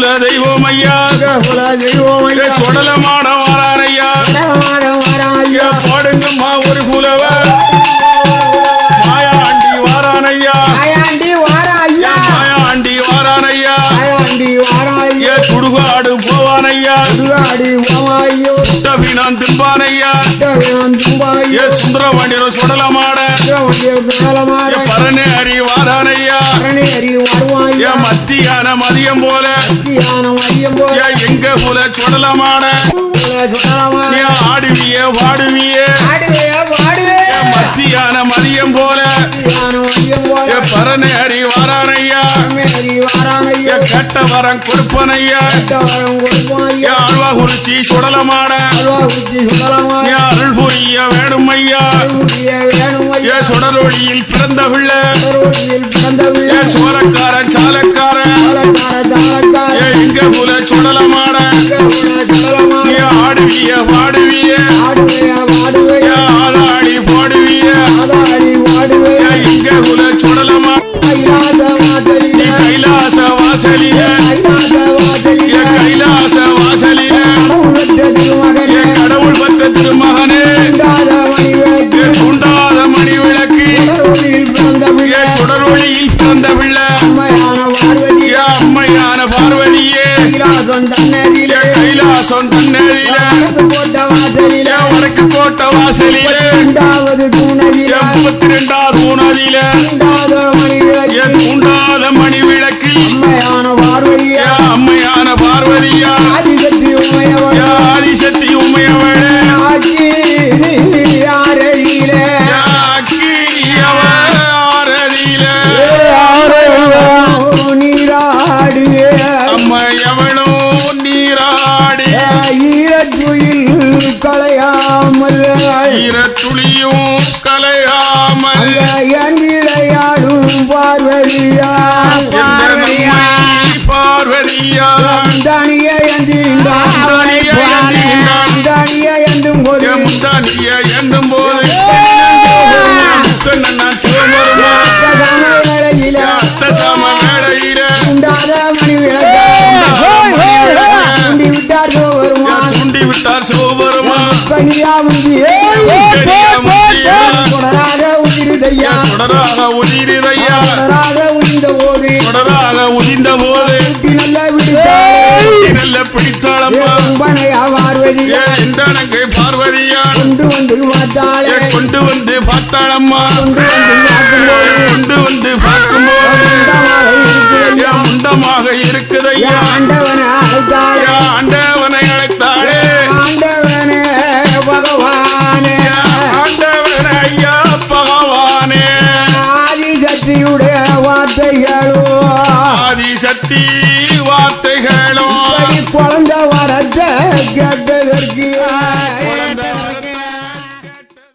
குல தெய்வம் ஐயா குல தெய்வம் ஐயா சுடலமான வாராரையா? வாராய்யா பாடுங்கம்மா ஒரு புலவர் மாயாண்டி வாரானையா. ஆயாண்டி வாராய்யா? மாயாண்டி வாரானையா. ஆயாண்டி வாராய்யா? சுடுகாடு போவானையா. சுடுகாடி ஏ சுந்தரவாண்டியர் சுடலமாட. காலமாக பரணே அறி வாரானையா. அரணேறி மத்தியான மதியம் போல. எங்க புல ஏ ஆடுவிய வாடுவிய. மத்தியான மதியம் போல. பரணே அறி வாரானையா. கெட்ட வரம் கொடுப்பனையா. குறிச்சி அல்வா சுடலமாக ஏ அருள் புரிய வேணும் ஐயா வேணும் ஏ ஐயா சுடரொளியில் பிறந்த பிள்ளை. சோழக்காரன் சாலக்காரன். எங்க புல சுடலமாட ஆடுவிய போடுவிய. ஆதாரி வாடுவே ஏ எங்க புல சுடலமா கைலாச வாசலில. கைலாசம் தன்னதிலே ஏ கைலாசம் வடக்கு போட்ட வாசலிலே. வடக்கு கோட்ட வாசலில. இரண்டாவது தூணதிலே முப்பத்தி ரெண்டாவது ஊனதில களையாமல் ஈரத்துளியும் கலையாமல் எங்கிளையாடும் பார்வதியா நம்மை பார்வதியா தனிய தனிய எந்தும் போது. என் முந்தானிய எண்ணும் போது தூண்டி விட்டார் சிவபெருமா கனியா முந்தியே. உயிரிதையா தொடராக உதிரிதையா தொடராக உயிர்ந்த போது. தொடராக உதிர்ந்த போது. நல்ல விடுத்தார் நல்ல பிடித்தாளம்மா. பனையா பார்வதியா நங்கை பார்வதியா? கொண்டு வந்து பார்த்தாளே. கொண்டு வந்து பார்த்தாளம்மா? கொண்டு வந்து பார்க்கும்போது. கொண்டு வந்து பார்க்கும்போது? முண்டமாக இருக்குதையா ஆண்டவனை ஆதிசக்தியுடைய வார்த்தைகளோ ஆதிசக்தி வார்த்தைகளும் குழந்தை வரத்தை கேட்டதற்கு